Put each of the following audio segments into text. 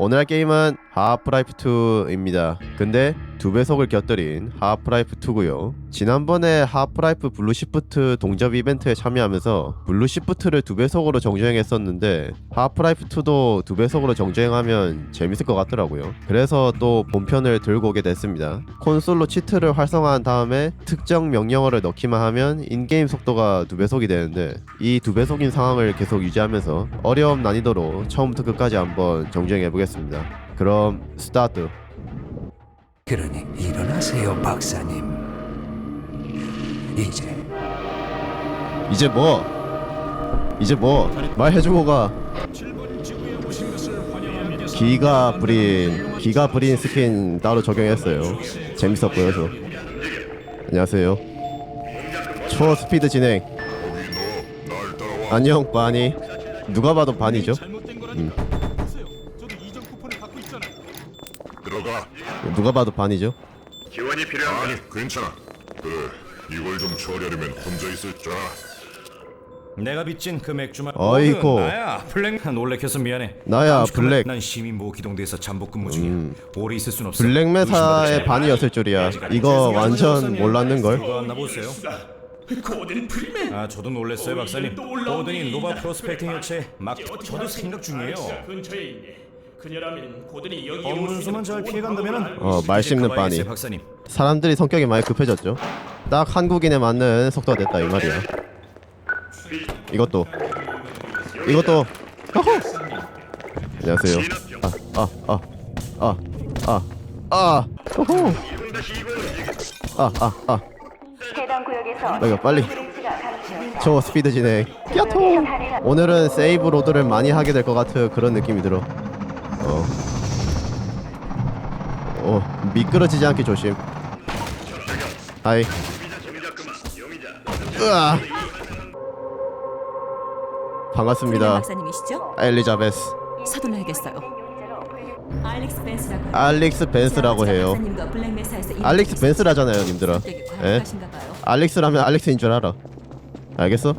오늘 할 게임은 하프라이프 2입니다. 근데 두 배속을 곁들인 하프라이프 2고요. 지난번에 하프라이프 블루 시프트 동접 이벤트에 참여하면서 블루 시프트를 두 배속으로 정주행했었는데 하프라이프 2도 두 배속으로 정주행하면 재밌을 것 같더라고요. 그래서 또 본편을 들고 오게 됐습니다. 콘솔로 치트를 활성화한 다음에 특정 명령어를 넣기만 하면 인게임 속도가 두 배속이 되는데 이 두 배속인 상황을 계속 유지하면서 어려움 난이도로 처음부터 끝까지 한번 정주행해 보겠습니다. 그럼 스타트. 그러니 일어나세요, 박사님. 이제 이제 뭐? 이제 뭐? 말해주고 가. 기가 브린 기가 브린 스킨 따로 적용했어요. 재밌어 보여서. 안녕하세요. 초 스피드 진행. 안녕 바니. 누가 봐도 반이죠. 음. 누가 봐도 반이죠. 지원이 필요한 아니 괜찮아. 그래 이걸 좀 처리하려면 혼자 있을 자. 내가 빚진 그 맥주만 어이구. 어, 나야 블랙 놀래켜서 미안해 나야, 잠시만, 블랙. 난 시민 보호 기동대에서 잠복 근무 중이야 오래 있을 순 없어 블랙 메사의 의심받아. 반이었을 줄이야. 이거 완전 몰랐는 걸. 왔나 보세요 고든 프리맨 아 저도 놀랬어요 박사님 고든이 노바 프로스펙팅 열차에 막 저도 생각 중이에요 근처에 있네. 그녀라면 고든이 여기 검문소만 잘 피해간다면은 어, 말 씹는 가봐야겠어요, 바니. 박사님 사람들이 성격이 많이 급해졌죠. 딱 한국인에 맞는 속도가 됐다 이 말이야. 이것도 이것도 어허! 안녕하세요. 아아아아아아 아, 아, 호호. 아, 아, 아. 해당 구역에서 내가 빨리 브릿지가 감지됩니다. 초 스피드 진행. 야토. 오늘은 세이브 로드를 많이 하게 될 것 같은 그런 느낌이 들어. 어. 어, 미끄러지지 않게 조심. 하이. 으아. 반갑습니다. 박사님이시죠? 엘리자베스. 서둘러야겠어요. 알릭스 벤스라고. 알릭스 벤스라고 해요. 박사님과 블랙메사에서 알릭스 일하고 벤스라잖아요, 님들아. 되게 예? 봐요. 알릭스라면 알릭스인 줄 알아. 알겠어?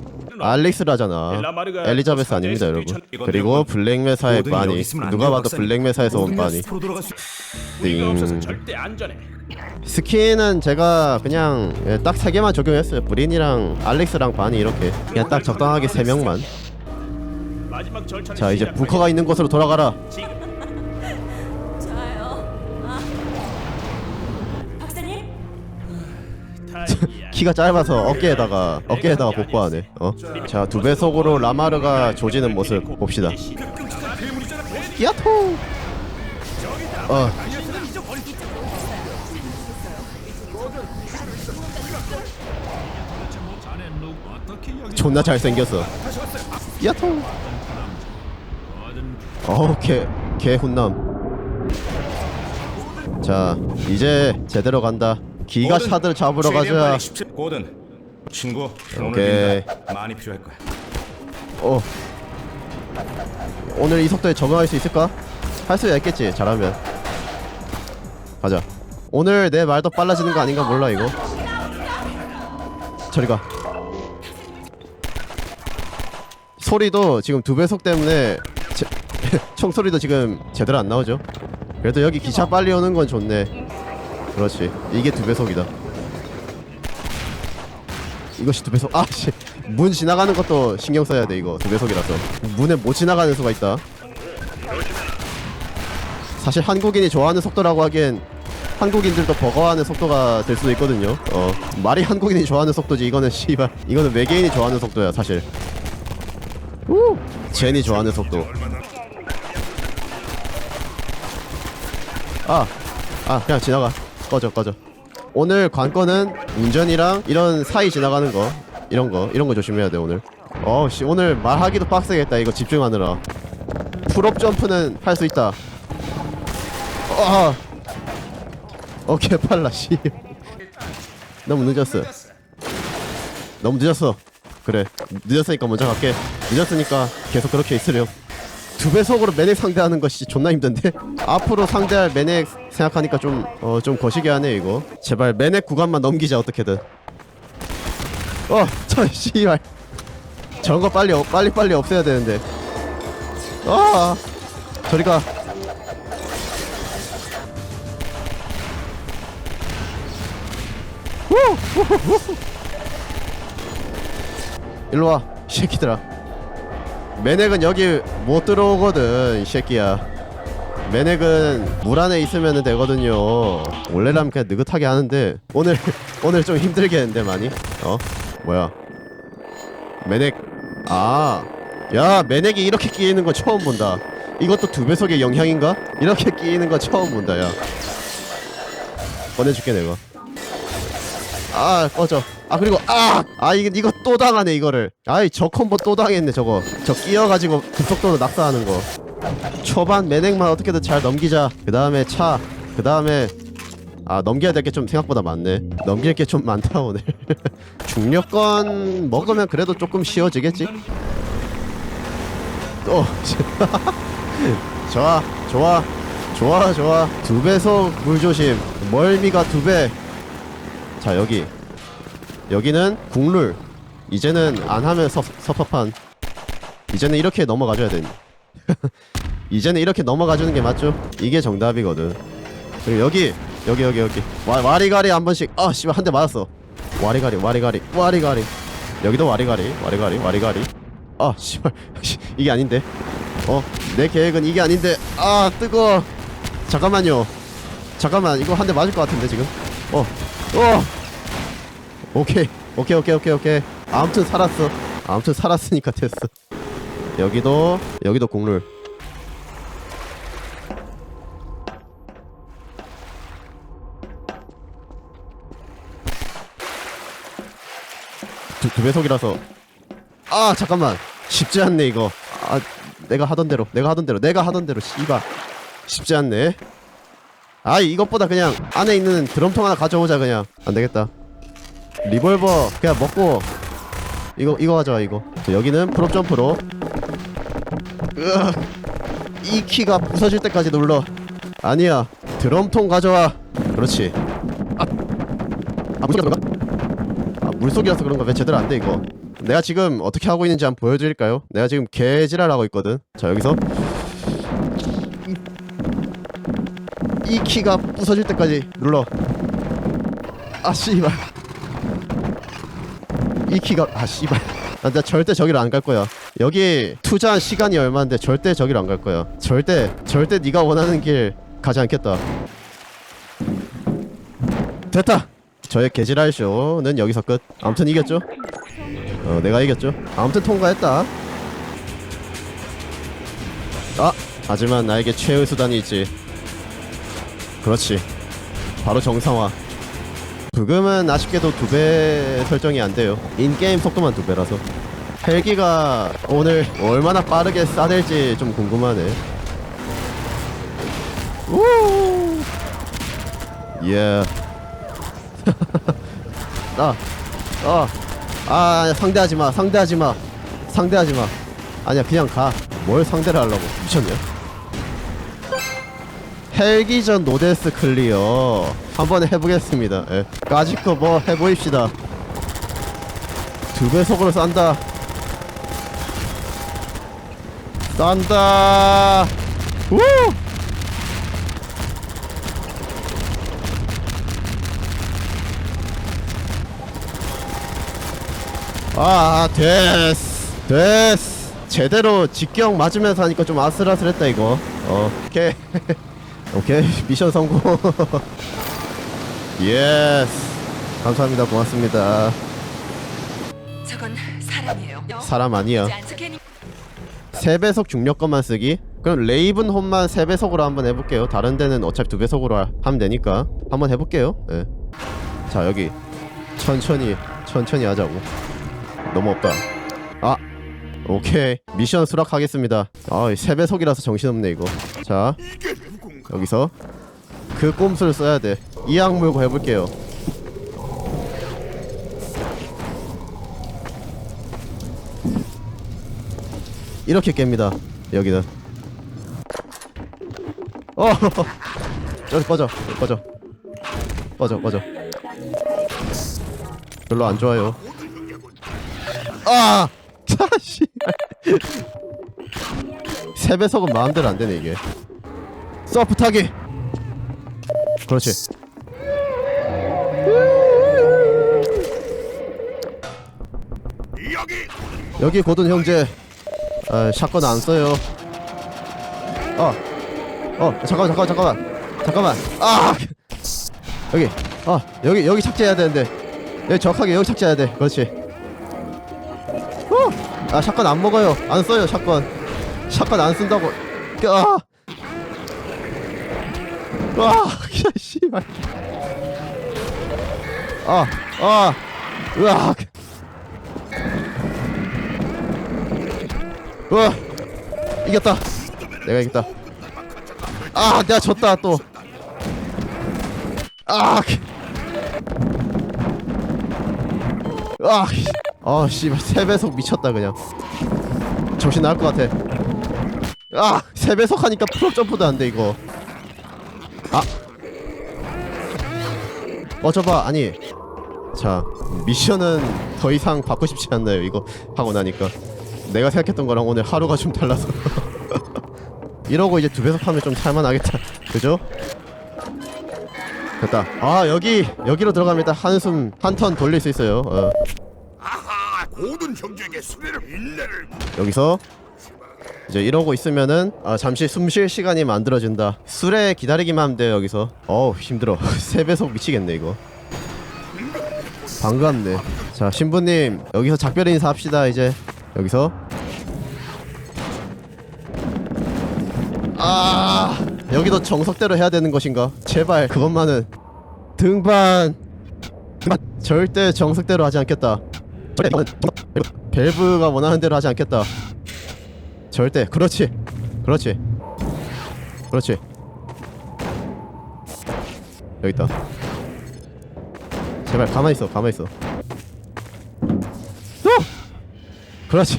알릭스라잖아. 엘라마르가 엘리자베스 아닙니다, 여러분. 그리고 블랙 메사의 여기 바니. 있으면 안 누가 돼요, 봐도 박사님. 블랙 메사에서 온 바니. 숲으로 돌아갈 수 띵. 스킨은 제가 그냥 예, 딱세 개만 적용했어요. 브린이랑 알릭스랑 바니 이렇게 그냥 딱 적당하게 세 명만. 자 이제 부커가 있는 곳으로 돌아가라. 좋아 키가 짧아서 어깨에다가 어깨에다가 복부하네. 어? 자 두 배속으로 라마르가 조지는 모습 봅시다. 야토. 어. 존나 잘생겼어. 야토. 어우 개개 훈남. 자 이제 제대로 간다. 기가 고든, 샤들 잡으러 가자. 빨리 17 고든 친구 오케이. 오늘 빈다 많이 필요할 거야 어. 오늘 이 속도에 적응할 수 있을까? 할 수 있겠지. 잘하면. 가자. 오늘 내 말도 빨라지는 거 아닌가 몰라 이거. 저리 가. 소리도 지금 두 배속 때문에 제, 총소리도 지금 제대로 안 나오죠. 그래도 여기 기차 빨리 오는 건 좋네. 그렇지. 이게 두 배속이다. 이것이 두 배속. 아씨. 문 지나가는 것도 신경 써야 돼 이거 두 배속이라서. 문에 못 지나가는 수가 있다. 사실 한국인이 좋아하는 속도라고 하기엔 한국인들도 버거워하는 속도가 될 수도 있거든요. 어 말이 한국인이 좋아하는 속도지 이거는 씨발 이거는 외계인이 좋아하는 속도야 사실. 우 제니 좋아하는 속도. 아, 아 그냥 지나가. 꺼져 꺼져. 오늘 관건은 운전이랑 이런 사이 지나가는 거 이런 거 이런 거 조심해야 돼 오늘. 어씨 오늘 말하기도 빡세겠다 이거 집중하느라. 풀업 점프는 할 수 있다. 아, 오케이 빨라 씨. 너무 늦었어. 너무 늦었어. 그래 늦었으니까 먼저 갈게. 늦었으니까 계속 그렇게 있으렴. 두 배속으로 맨넥 상대하는 것이 존나 힘든데? 앞으로 상대할 맨넥 생각하니까 좀좀 어, 좀 거시기 하네 이거. 제발 맨넥 구간만 넘기자 어떻게든. 어 저 씨발. 저거 빨리 빨리 빨리 없애야 되는데. 아! 저리 가. 일로 와 새끼들아. 매넥은 여기 못 들어오거든, 이 새끼야. 매넥은 물 안에 있으면 되거든요. 원래라면 그냥 느긋하게 하는데 오늘 오늘 좀 힘들겠는데 많이. 어? 뭐야? 매넥. 아, 야 매넥이 이렇게 끼이는 거 처음 본다. 이것도 두 배속의 영향인가? 이렇게 끼이는 거 처음 본다, 야. 꺼내줄게 내가. 아 꺼져. 아 그리고 아아 이거 이거 또 당하네 이거를. 아이 저 콤보 또 당했네 저거. 저 끼어가지고 급속도로 낙사하는 거. 초반 매넥만 어떻게든 잘 넘기자. 그 다음에 차. 그 다음에 아 넘겨야 될 게 좀 생각보다 많네. 넘길 게 좀 많다 오늘. 중력권 먹으면 그래도 조금 쉬워지겠지? 또 좋아 좋아. 좋아 좋아. 두 배속 물조심. 멀미가 두배 자 여기. 여기는 국룰. 이제는 안 하면 섭, 섭섭한. 이제는 이렇게 넘어가줘야 돼 이제는 이렇게 넘어가주는 게 맞죠? 이게 정답이거든. 그리고 여기 여기 여기 여기. 와, 와리가리 한 번씩. 아 씨발 한 대 맞았어. 와리가리 와리가리 와리가리. 여기도 와리가리 와리가리 와리가리. 아 씨발. 씨, 이게 아닌데. 어 내 계획은 이게 아닌데. 아 뜨거 잠깐만요. 잠깐만 이거 한 대 맞을 것 같은데 지금? 어 어! 오케이. 오케이 오케이 오케이 오케이. 아무튼 살았어. 아무튼 살았으니까 됐어. 여기도 여기도 국룰. 두, 두 배속이라서. 아 잠깐만. 쉽지 않네 이거. 아 내가 하던 대로 내가 하던 대로 내가 하던 대로 씨발. 쉽지 않네 아 이것보다 그냥 안에 있는 드럼통 하나 가져오자 그냥. 안 되겠다. 리볼버 그냥 먹고. 이거 이거 가져와 이거. 자, 여기는 프롭 점프로. 으악, 이 키가 부서질 때까지 눌러. 아니야. 드럼통 가져와. 그렇지. 아, 아 물속이라서 그런가? 아 물속이라서 그런가? 왜 제대로 안 돼 이거? 내가 지금 어떻게 하고 있는지 한번 보여드릴까요? 내가 지금 개지랄 하고 있거든. 자 여기서 이, 이 키가 부서질 때까지 눌러. 아 씨발. 이 키가 아 씨발. 나 진짜 절대 저기를 안 갈 거야. 여기 투자한 시간이 얼마인데 절대 저기를 안 갈 거야. 절대 절대 네가 원하는 길 가지 않겠다. 됐다. 저의 개지랄 쇼는 여기서 끝. 아무튼 이겼죠? 어 내가 이겼죠? 아무튼 통과했다. 아 하지만 나에게 최후의 수단이 있지 그렇지 바로 정상화 부금은 아쉽게도 두 배 설정이 안 돼요. 인게임 속도만 두 배라서. 헬기가 오늘 얼마나 빠르게 싸댈지 좀 궁금하네. 우! 예. 아, 아, 아, 상대하지 마, 상대하지 마, 상대하지 마. 아니야, 그냥 가. 뭘 상대를 하려고? 미쳤냐? 헬기전 노데스 클리어 한번 해보겠습니다. 예. 까짓거 뭐 해보입시다. 두 배속으로 싼다. 싼다. 우! 아, 됐어. 됐어. 제대로 직경 맞으면서 하니까 좀 아슬아슬했다 이거. 어, 오케이. 오케이 미션 성공. 예스 감사합니다. 고맙습니다. 저건 사람이에요. 사람 아니야. 스캐닝 3배속 중력권만 쓰기? 그럼 레이븐 홈만 3배속으로 한번 해볼게요. 다른 데는 어차피 2배속으로 하- 하면 되니까. 한번 해볼게요. 예. 자 여기. 천천히 천천히 하자고. 너무 없다. 아 오케이. 미션 수락하겠습니다. 아 3배속이라서 정신없네 이거. 자 여기서 그 꼼수를 써야 돼 이 악물고 해볼게요. 이렇게 깹니다 여기는. 어! 여기 꺼져 꺼져. 꺼져 꺼져. 별로 안 좋아요. 아! 자씨. 세 배속은 마음대로 안 되네 이게 서프 타기. 그렇지. 여기 고든 형제 아, 샷건 안 써요. 어, 어, 잠깐만, 잠깐만, 잠깐만, 잠깐만. 아, 여기, 어, 여기, 여기 착지해야 되는데, 여기 정확하게 여기 착지해야 돼. 그렇지. 후! 아, 샷건 안 먹어요. 안 써요, 샷건. 샷건 안 쓴다고. 아! 와, 야, 씨발. 아, 아, 으악. 우와, 이겼다. 내가 이겼다. 아, 내가 졌다 또. 아, 아, 아, 씨발 세 배속 미쳤다 그냥. 정신 나갈 것 같아. 아, 세 배속 하니까 프로 점프도 안 돼 이거. 아, 어저봐 아니. 자, 미션은 더 이상 받고 싶지 않나요 이거 하고 나니까. 내가 생각했던 거랑 오늘 하루가 좀 달라서. 이러고 이제 두 배속 하면 좀 살만하겠다. 그죠? 됐다. 아 여기 여기로 들어갑니다. 한숨 한 턴 돌릴 수 있어요. 어. 모든 형제에게 수레를 인내를 여기서 이제 이러고 있으면은 아, 잠시 숨 쉴 시간이 만들어진다. 술에 기다리기만 하면 돼요 여기서. 어우 힘들어. 세 배속 미치겠네 이거. 반갑네. 자 신부님 여기서 작별 인사합시다 이제 여기서. 아 여기도 정석대로 해야 되는 것인가? 제발 그것만은 등반 등반 절대 정석대로 하지 않겠다. 밸브가 원하는 대로 하지 않겠다. 절대 그렇지 그렇지 그렇지 여기 있다. 제발 가만히 있어 가만히 있어. 후! 그렇지.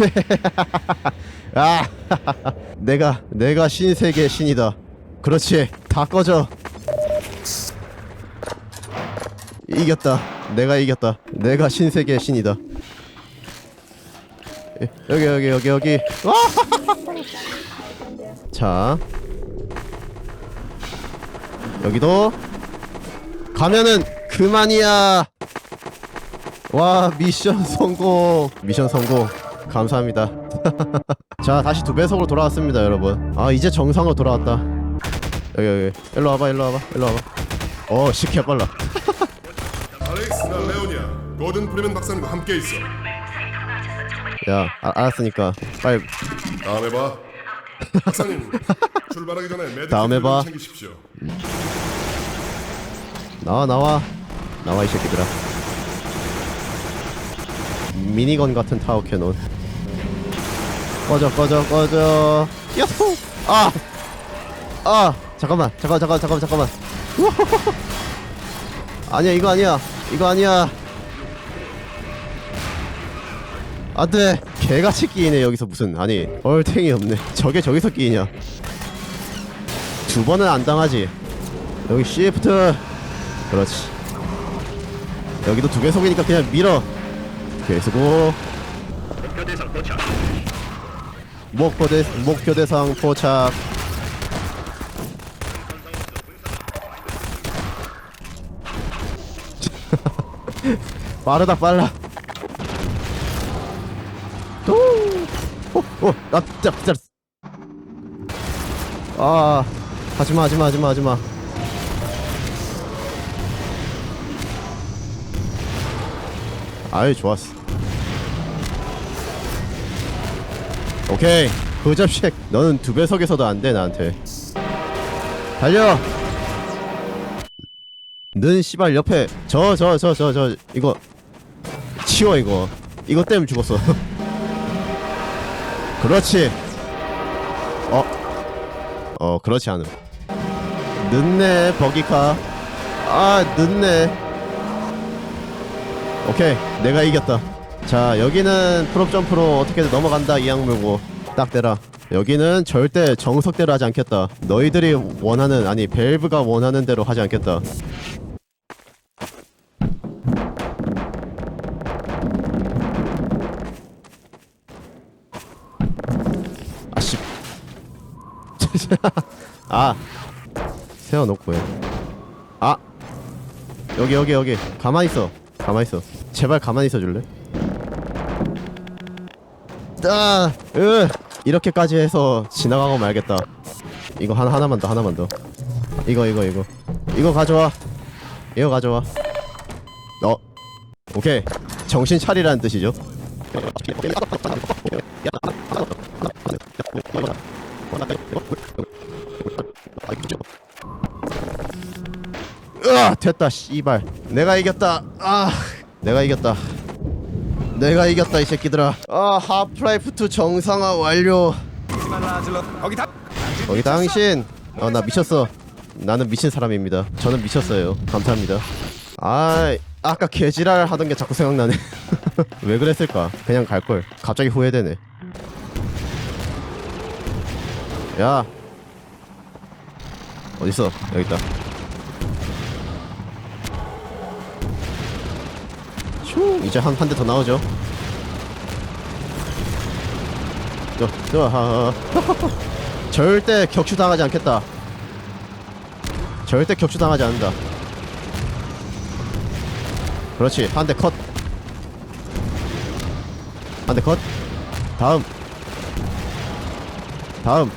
아, 내가 내가 신세계 신이다. 그렇지. 다 꺼져. 이겼다. 내가 이겼다. 내가 신세계 신이다. 예, 여기 여기 여기 여기. 와! 자. 여기도. 가면은 그만이야. 와 미션 성공. 미션 성공. 감사합니다. 자 다시 두 배속으로 돌아왔습니다 여러분. 아 이제 정상으로 돌아왔다. 여기 여기. 일로 와봐 일로 와봐 일로 와봐. 어 시키야 빨라. 알렉스 나 레오니아 고든 프리맨 박사님과 함께 있어 야 아, 알았으니까 빨리. 다음에 봐. 박사님 출발하기 전에 다음에 봐. 챙기십시오. 나와 나와. 나와 이 새끼들아. 미니건 같은 타워 캐논. 꺼져 꺼져 꺼져. 야호! 아! 아! 잠깐만 잠깐 잠깐 잠깐 잠깐만. 우호호호. 아니야 이거 아니야. 이거 아니야 안돼 개같이 끼이네 여기서 무슨 아니 얼탱이 없네. 저게 저기서 끼이냐. 두 번은 안 당하지. 여기 시프트. 그렇지. 여기도 두 배속이니까 그냥 밀어. 계속 목표 대 목표 대상 포착. 빠르다 빨라 오오나 진짜 진짜. 아 하지마 하지마 하지마 하지마. 아이 좋았어. 오케이. 그 잡식 너는 두 배속에서도 안 돼 나한테. 달려! 는 씨발 옆에 저 저 저 저 저 이거. 치워 이거. 이거 때문에 죽었어 그렇지. 어? 어 그렇지 않음. 늦네 버기카. 아 늦네. 오케이 내가 이겼다. 자 여기는 프롭 점프로 어떻게든 넘어간다 이 악물고. 딱 대라. 여기는 절대 정석대로 하지 않겠다. 너희들이 원하는 아니 벨브가 원하는 대로 하지 않겠다 아 세워놓고 해아 여기 여기 여기 가만히 있어 가만히 있어 제발 가만히 있어 줄래 아, 으, 이렇게까지 해서 지나가고 말겠다. 이거 하나 하나만 더 하나만 더. 이거 이거 이거 이거 가져와. 이거 가져와. 어, 오케이. 정신 차리라는 뜻이죠. 됐다 씨발. 내가 이겼다. 아 내가 이겼다. 내가 이겼다 이 새끼들아. 아 하프라이프 2 정상화 완료. 거기 당신. 어 나 미쳤어. 나는 미친 사람입니다. 저는 미쳤어요. 감사합니다. 아 아까 개지랄 하던 게 자꾸 생각나네. 왜 그랬을까? 그냥 갈걸. 갑자기 후회되네. 야. 어딨어? 여기 있다 슝 이제 한 한 대 더 나오죠. 저, 저, 하, 절대 격추당하지 않겠다. 절대 격추당하지 않는다. 그렇지. 한 대 컷. 한 대 컷. 다음. 다음.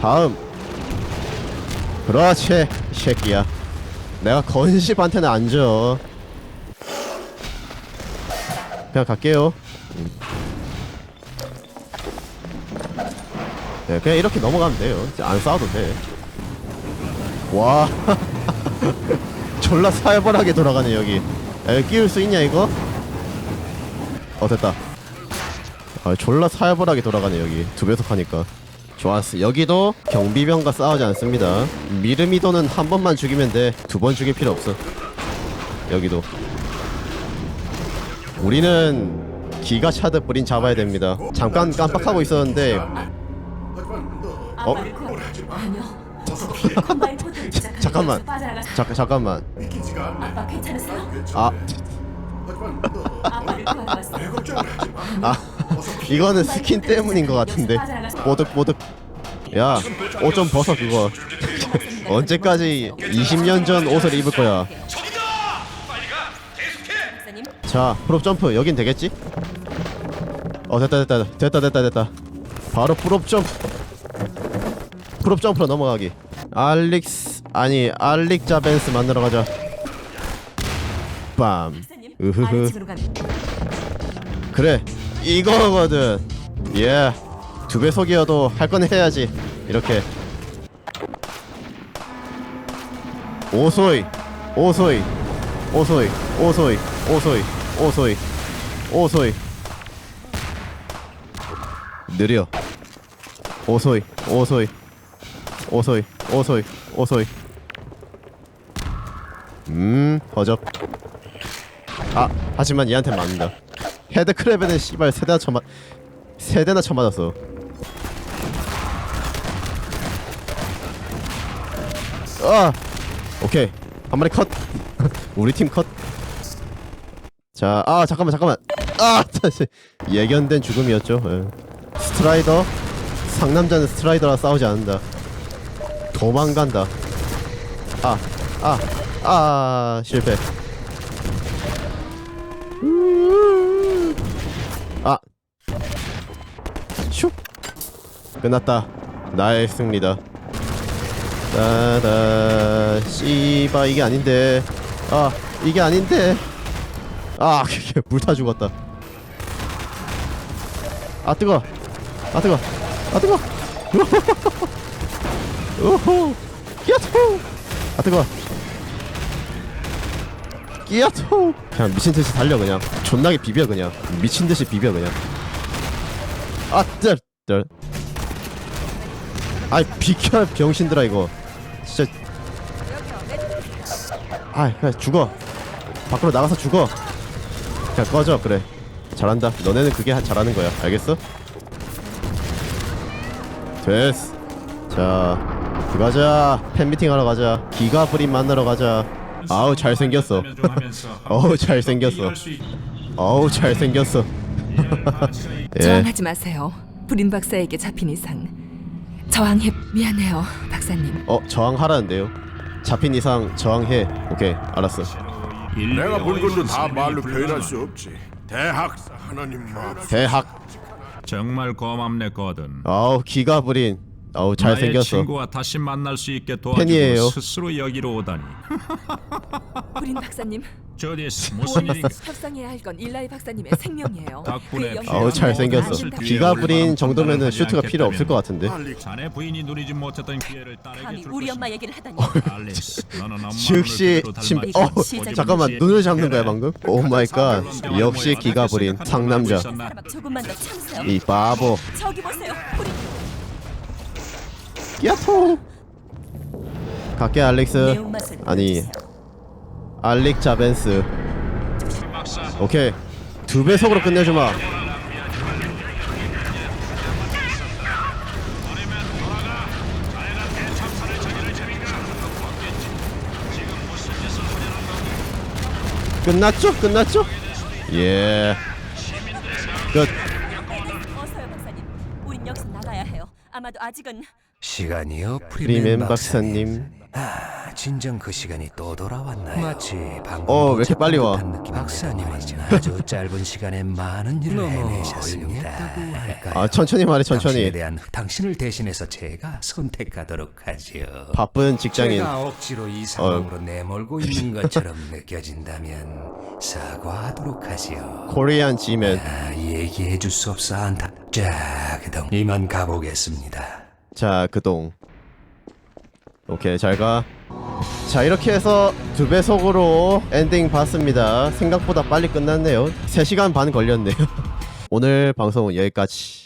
다음. 그렇지 이 새끼야 내가 건십한테는 안 줘. 그냥 갈게요. 음. 네, 그냥 이렇게 넘어가면 돼요. 이제 안 싸워도 돼. 와, 졸라 살벌하게 돌아가네 여기. 야, 여기 끼울 수 있냐 이거? 어 됐다. 아, 졸라 살벌하게 돌아가네 여기 두 배속 하니까. 좋았어. 여기도 경비병과 싸우지 않습니다. 미르미도는 한 번만 죽이면 돼. 두 번 죽일 필요 없어. 여기도. 우리는 기가 차드 뿌린 잡아야 됩니다. 잠깐 깜빡하고 있었는데 어? 잠깐만. 잠깐 잠깐만. 아. 아 이거는 스킨 때문인 것 같은데. 뽀득. 야, 옷 좀 벗어 그거. 언제까지 20년 전 옷을 입을 거야. 자, 프롭 점프 여긴 되겠지? 어 됐다 됐다 됐다 됐다 됐다. 바로 프롭 점프. 프롭 점프로 넘어가기. 알릭스 아니 알릭 자 벤스 만나러 가자. 빰. 으흐흐. 그래 이거거든. 예. 두 배속이어도 할 건 해야지. 이렇게. 오소이 오소이 오소이 오소이 오소이 오소이 오소이. 느려. 오소이 오소이 오소이 오소이 오소이. 음 허접. 아 하지만 얘한테 맞는다. 헤드크랩에는 씨발 세대나 쳐맞 세대나 쳐맞았어 아 오케이 한 마리 컷 우리 팀 컷. 자, 아 잠깐만 잠깐만. 아, 다시 예견된 죽음이었죠. 예. 스트라이더 상남자는 스트라이더라 싸우지 않는다. 도망간다. 아, 아, 아 실패. 아, 슉. 끝났다. 나의 승리다. 따다 씨바 이게 아닌데. 아 이게 아닌데. 아 불타 죽었다. 아 뜨거. 아 뜨거. 아 뜨거. 오호 끼야토. 아 뜨거. 끼야토. 그냥 미친듯이 달려 그냥. 존나게 비벼 그냥. 미친듯이 비벼 그냥. 아뜰뜰 아이 비켜 병신들아 이거. 진짜. 아 그냥 죽어. 밖으로 나가서 죽어. 그냥 꺼져 그래. 잘한다. 너네는 그게 하- 잘하는 거야. 알겠어? 됐어. 자 들어가자. 팬미팅 하러 가자. 기가 브림 만나러 가자. 아우 잘생겼어. 어우 잘생겼어. 어우 잘생겼어. 예. 저항하지 마세요. 불임 박사에게 잡힌 이상 저항해 미안해요, 박사님. 어 저항하라는데요 잡힌 이상 저항해 오케이 알았어 내가 본 것도 다 말로 표현할 수 없지. 대학사 하나님 마 대학 정말 고맙네 거든. 아우 기가 부린 아우 나의 잘생겼어 친구와 다시 만날 수 있게 팬이에요. 도와주고 스스로 여기로 오다니. 불인 박사님, 저디스 무슨 일인가? 협상해야 할 건 일라이 박사님의 생명이에요. 덕분에 그 영향을 아우 잘생겼어 기가 부린 정도면은 슈트가 필요. 없을 것 같은데 자네 부인이 누리지 못했던 기회를 딸에게 감히 줄 우리 것이다. 엄마 얘기를 하다니. 알리스, 너는 엄마 즉시 눈을 그대로 침 닮았지. 어 시작입니다. 잠깐만 눈을 잡는 거야 방금 오 마이 갓 역시 기가 부린 상남자 조금만 더 참으세요. 이 바보 저기 보세요. 불인 야토 갈게 매운맛을 아니 보여주세요. 알릭 자벤스 오케이 두 배속으로 끝내주마 끝났죠? 끝났죠? 예. 끝. 어서요 박사님. 우린 여기서 나가야 해요. 아마도 아직은 시간이요 프리맨 프리맨 박사님. 아, 진정 그 시간이 또 돌아왔나요? 마치 방금 어, 왜 이렇게 빨리 와? 박사님은 아주 짧은 시간에 많은 일을 해내셨습니다. 아 천천히 말해 당신에 천천히. 대한 당신을 대신해서 제가 선택하도록 하지요. 바쁜 직장인. 제가 억지로 이 상황으로 내몰고 있는 것처럼 느껴진다면 사과하도록 하지요. 코리안 지맨. 아, 얘기해 줄 수 없어 안타. 자, 그동 이만 가보겠습니다. 자 그동. 오케이 잘 가. 자 이렇게 해서 두 배속으로 엔딩 봤습니다. 생각보다 빨리 끝났네요. 3시간 반 걸렸네요. 오늘 방송은 여기까지.